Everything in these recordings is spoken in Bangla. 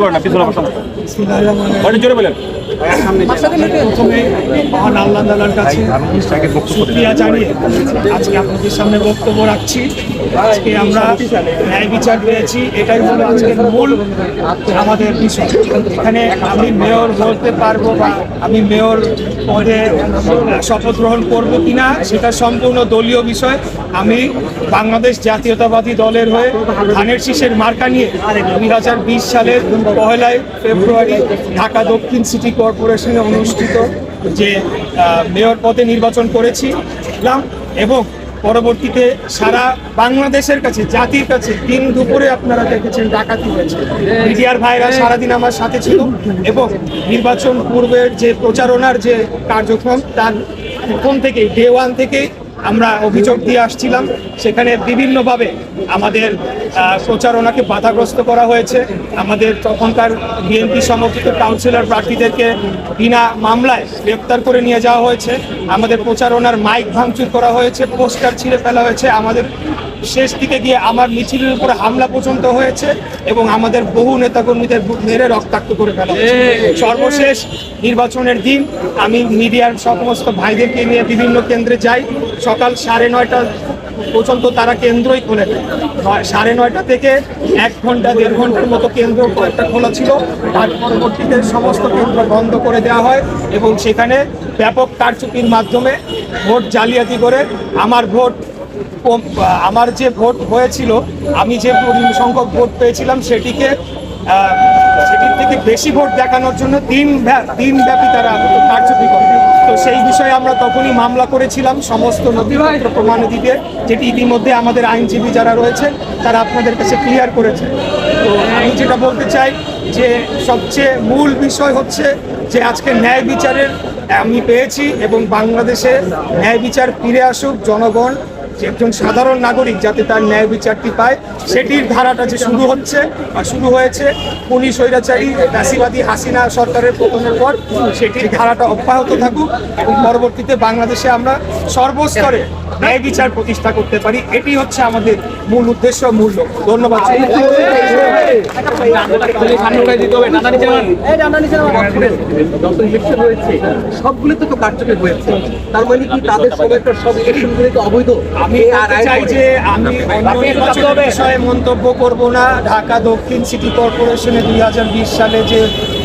পারেন না পিছনে জোরে বলেন। এখানে আমি মেয়র বলতে পারব বা আমি মেয়র পদে শপথ গ্রহণ করব কিনা সেটা সম্পূর্ণ দলীয় বিষয় আমি বাংলাদেশ জাতীয়তাবাদী দলের হয়ে ধানের শীষের মার্কা নিয়ে দুই হাজার বিশ সালের পহেলাই ফেব্রুয়ারি ঢাকা দক্ষিণ সিটি কর্পোরেশনে অনুষ্ঠিত যে মেয়র পদে নির্বাচন করেছিলাম এবং পরবর্তীতে সারা বাংলাদেশের কাছে, জাতির কাছে দিন দুপুরে আপনারা দেখেছেন ডাকাতি হয়েছে। মিডিয়ার ভাইরা সারাদিন আমার সাথে ছিল এবং নির্বাচন পূর্বের যে প্রচারণার যে কার্যক্রম, তার প্রথম থেকে ডে ওয়ান থেকে আমরা অভিযোগ দিয়ে আসছিলাম। সেখানে বিভিন্নভাবে আমাদের প্রচারণাকে বাধাগ্রস্ত করা হয়েছে। আমাদের তখনকার বিএনপি সমর্থিত কাউন্সিলর প্রার্থীদেরকে বিনা মামলায় গ্রেপ্তার করে নিয়ে যাওয়া হয়েছে। আমাদের প্রচারণার মাইক ভাঙচুর করা হয়েছে, পোস্টার ছিঁড়ে ফেলা হয়েছে। আমাদের শেষ দিকে গিয়ে আমার মিছিলের উপরে হামলা পর্যন্ত হয়েছে এবং আমাদের বহু নেতাকর্মীদের মেরে রক্তাক্ত করে ফেলা সর্বশেষ নির্বাচনের দিন আমি মিডিয়ার সমস্ত ভাইদেরকে নিয়ে বিভিন্ন কেন্দ্রে যাই। সকাল সাড়ে নয়টা পর্যন্ত তারা কেন্দ্রই খোলে। সাড়ে নয়টা থেকে এক ঘণ্টা, দেড় ঘণ্টার মতো কেন্দ্র একটা খোলা ছিল তার পরবর্তীতে সমস্ত কেন্দ্র বন্ধ করে দেওয়া হয় এবং সেখানে ব্যাপক কারচুপির মাধ্যমে ভোট জালিয়াতি করে আমার ভোট আমার যে ভোট হয়েছিল, আমি যে সংখ্যক ভোট পেয়েছিলাম সেটিকে সেটির থেকে বেশি ভোট দেখানোর জন্য দিন ব্যা- দিনব্যাপী তারা কারচুপি করে। তো সেই বিষয়ে আমরা তখনই মামলা করেছিলাম সমস্ত নথিপত্র প্রমাণ দিতে, যেটি ইতিমধ্যে আমাদের আইনজীবী যারা রয়েছে, তারা আপনাদের কাছে ক্লিয়ার করেছে। তো আমি যেটা বলতে চাই যে সবচেয়ে মূল বিষয় হচ্ছে যে আজকে ন্যায় বিচারের আমি পেয়েছি এবং বাংলাদেশে ন্যায় বিচার ফিরে আসুক, জনগণ একজন সাধারণ নাগরিক যাতে তার ন্যায় বিচারটি পায়, সেটির ধারাটা যে শুরু হচ্ছে বা শুরু হয়েছে, উনি স্বৈরাচারী নাসিবাদী হাসিনা সরকারের পতনের পর সেটির ধারাটা অব্যাহত থাকুক এবং পরবর্তীতে বাংলাদেশে আমরা সর্বস্তরে ন্যায় বিচার প্রতিষ্ঠা করতে পারি এটি হচ্ছে আমাদের মূল উদ্দেশ্য মূল লক্ষ্য। ধন্যবাদ। যত ইলেকশন হয়েছে সবগুলোতে তো কারচুপি হয়েছে। তার মানে কি তাদের সময়কার সব ইলেকশনগুলো তো অবৈধ? আমি চাই যে আমি বিষয়ে মন্তব্য করব না। ঢাকা দক্ষিণ সিটি কর্পোরেশনে দুই হাজার বিশ সালে যে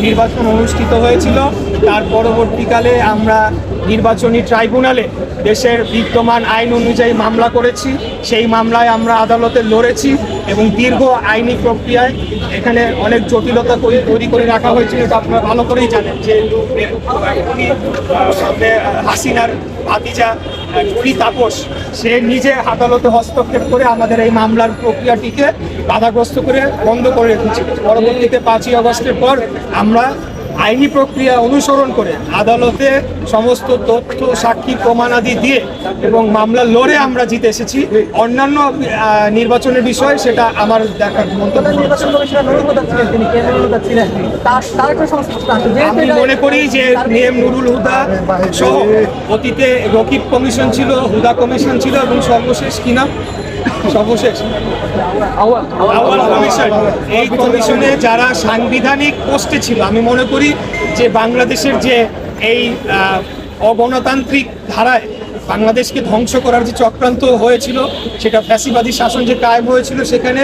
নির্বাচন অনুষ্ঠিত হয়েছিল তার পরবর্তীকালে আমরা নির্বাচনী ট্রাইব্যুনালে দেশের বিদ্যমান আইন অনুযায়ী মামলা করেছি। সেই মামলায় আমরা আদালতে লড়েছি এবং দীর্ঘ আইনি প্রক্রিয়ায় এখানে অনেক জটিলতা তৈরি- করে রাখা হয়েছিল এটা আপনারা ভালো করেই জানেন যে হাসিনার ভাতিজা টুরি তাপস, সে নিজে আদালতে হস্তক্ষেপ করে আমাদের এই মামলার প্রক্রিয়াটিকে বাধাগ্রস্ত করে বন্ধ করে রেখেছিল পরবর্তীতে পাঁচই আগস্টের পর আমরা আইনি প্রক্রিয়া অনুসরণ করে আদালতে সমস্ত তথ্য সাক্ষী প্রমাণাদি দিয়ে এবং মামলা লড়ে আমরা জিতে এসেছি। অন্যান্য নির্বাচনের বিষয় সেটা আমার দেখার আমি মনে করি যে নিএম নুরুল হুদা সহ অতীতে রকিব কমিশন ছিল হুদা কমিশন ছিল এবং সর্বশেষ কি নাম? সর্বশেষ। আওয়াল কমিশন। এই কমিশনে যারা সাংবিধানিক পোস্টে ছিল আমি মনে করি যে বাংলাদেশের যে এই অগণতান্ত্রিক ধারায় বাংলাদেশকে ধ্বংস করার যে চক্রান্ত হয়েছিল, সেটা ফ্যাসিবাদী শাসন যে কায়েম হয়েছিল, সেখানে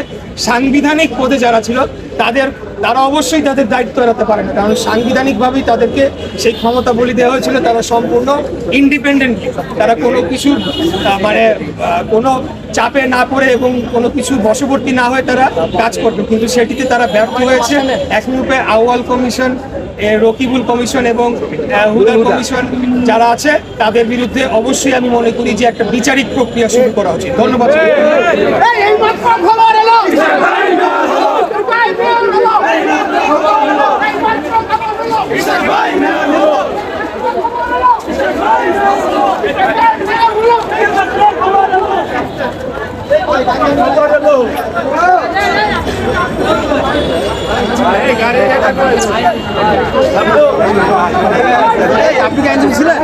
সাংবিধানিক পদে যারা ছিল, তাদের, তারা অবশ্যই তাদের দায়িত্ব এড়াতে পারে না। কারণ সাংবিধানিকভাবেই তাদেরকে সেই ক্ষমতা বলি দেওয়া হয়েছিল, তারা সম্পূর্ণ ইন্ডিপেন্ডেন্ট তারা কোনো কিছু মানে কোনো চাপে না পড়ে এবং কোনো কিছু বশবর্তী না হয়ে তারা কাজ করবে। কিন্তু সেটিতে তারা ব্যর্থ হয়েছে। এক রূপে আউয়াল কমিশন রকিবুল কমিশন এবং আহ, হুদা কমিশন যারা আছে তাদের বিরুদ্ধে অবশ্যই আমি মনে করি যে একটা বিচারিক প্রক্রিয়া শুরু করা উচিত ধন্যবাদ আপনি কি আইনজীবী ছিলেন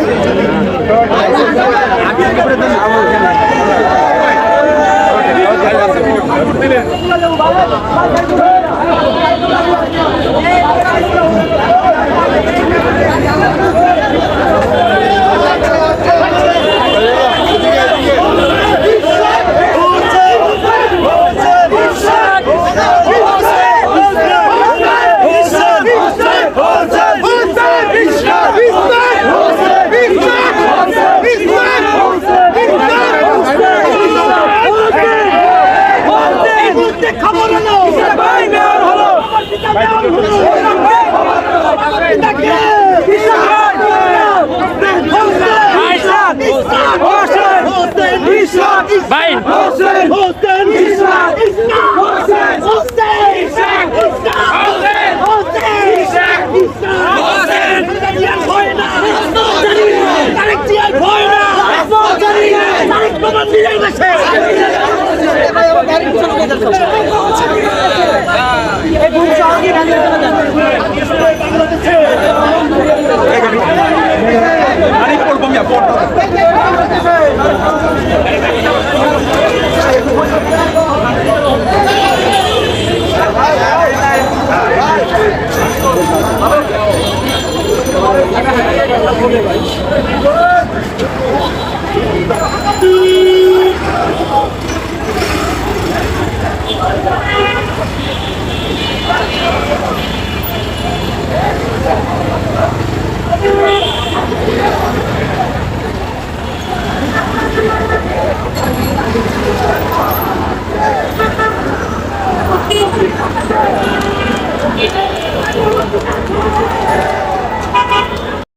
হোসেন হোসেন হোসেন ইসলাম ইসলাম হোসেন হোসেন ইসলাম ইসলাম হোসেন হোসেন ইসলাম ইসলাম হোসেন তারিক ভয় না তারিক জিয়ার ভয় না তারিক প্রমাণ দিয়ে গেছে